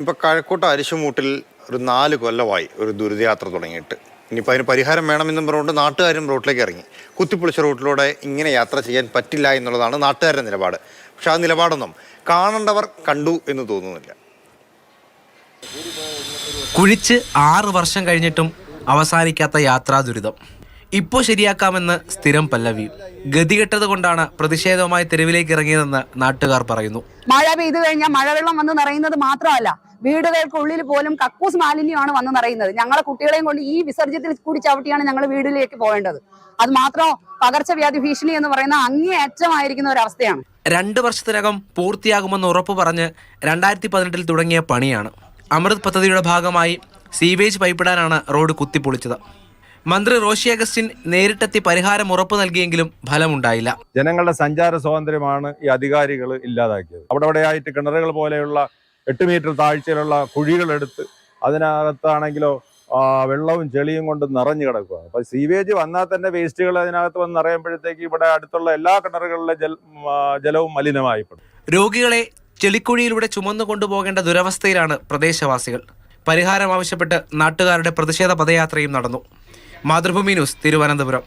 ഇപ്പൊ കഴക്കൂട്ട അരിശുമൂട്ടിൽ ഒരു നാല് കൊല്ലമായി ഒരു ദുരിതയാത്ര തുടങ്ങിയിട്ട്. ഇനിയിപ്പോൾ അതിന് പരിഹാരം വേണമെന്നും പറഞ്ഞുകൊണ്ട് നാട്ടുകാരും റോട്ടിലേക്ക് ഇറങ്ങി. കുത്തിപ്പൊളിച്ച റൂട്ടിലൂടെ ഇങ്ങനെ യാത്ര ചെയ്യാൻ പറ്റില്ല എന്നുള്ളതാണ് നാട്ടുകാരുടെ നിലപാട്. പക്ഷെ ആ നിലപാടൊന്നും കാണേണ്ടവർ കണ്ടു എന്ന് തോന്നുന്നില്ല. കുഴിച്ച് ആറ് വർഷം കഴിഞ്ഞിട്ടും അവസാനിക്കാത്ത യാത്രാ ദുരിതം. ഇപ്പോൾ ശരിയാക്കാമെന്ന് സ്ഥിരം പല്ലവി. ഗതികെട്ടത് കൊണ്ടാണ് പ്രതിഷേധവുമായി തെരുവിലേക്ക് ഇറങ്ങിയതെന്ന് നാട്ടുകാർ പറയുന്നു. മഴ പെയ്തു കഴിഞ്ഞാൽ മഴവെള്ളം വന്ന് നിറയുന്നത് മാത്രമല്ല. വീടുകൾക്കുള്ളിൽ പോലും കക്കൂസ് മാലിന്യമാണ് വന്ന് നിറയുന്നത്. ഞങ്ങളെ കുട്ടികളെയും കൊണ്ട് ഈ വിസർജ്യത്തിൽ കൂടി ചവിട്ടിയാണ് ഞങ്ങൾ വീടിലേക്ക് പോകേണ്ടത്. അത് മാത്രം പകർച്ചവ്യാധി ഭീഷണി എന്ന് പറയുന്ന അങ്ങേയറ്റമായിരിക്കുന്ന ഒരു അവസ്ഥയാണ് രണ്ട് വർഷത്തിനകം പൂർത്തിയാകുമെന്ന് ഉറപ്പ് പറഞ്ഞ് രണ്ടായിരത്തി പതിനെട്ടിൽ തുടങ്ങിയ പണിയാണ്. അമൃത് പദ്ധതിയുടെ ഭാഗമായി സീവേജ് പൈപ്പിടാനാണ് റോഡ് കുത്തിപ്പൊളിച്ചത്. മന്ത്രി റോഷി അഗസ്റ്റിൻ നേരിട്ടെത്തി പരിഹാരം ഉറപ്പു നൽകിയെങ്കിലും ഫലമുണ്ടായില്ല. ജനങ്ങളുടെ സഞ്ചാര സ്വാതന്ത്ര്യമാണ് ഈ അധികാരികൾ ഇല്ലാതാക്കിയത്. അവിടെ അവിടെയായിട്ട് കിണറുകൾ പോലെയുള്ള എട്ട് മീറ്റർ താഴ്ചയിലുള്ള കുഴികളെടുത്ത് അതിനകത്താണെങ്കിലോ വെള്ളവും ചെളിയും കൊണ്ട് നിറഞ്ഞു കിടക്കുക. അപ്പൊ സീവേജ് വന്നാൽ തന്നെ വേസ്റ്റുകൾ അതിനകത്ത് വന്ന് നിറയുമ്പോഴത്തേക്ക് ഇവിടെ അടുത്തുള്ള എല്ലാ കിണറുകളിലെ ജൽ ജലവും മലിനമായിപ്പെടും. രോഗികളെ ചെളിക്കുഴിയിലൂടെ ചുമന്നു കൊണ്ടുപോകേണ്ട ദുരവസ്ഥയിലാണ് പ്രദേശവാസികൾ. പരിഹാരം ആവശ്യപ്പെട്ട് നാട്ടുകാരുടെ പ്രതിഷേധ പദയാത്രയും നടന്നു. മാതൃഭൂമി ന്യൂസ് തിരുവനന്തപുരം.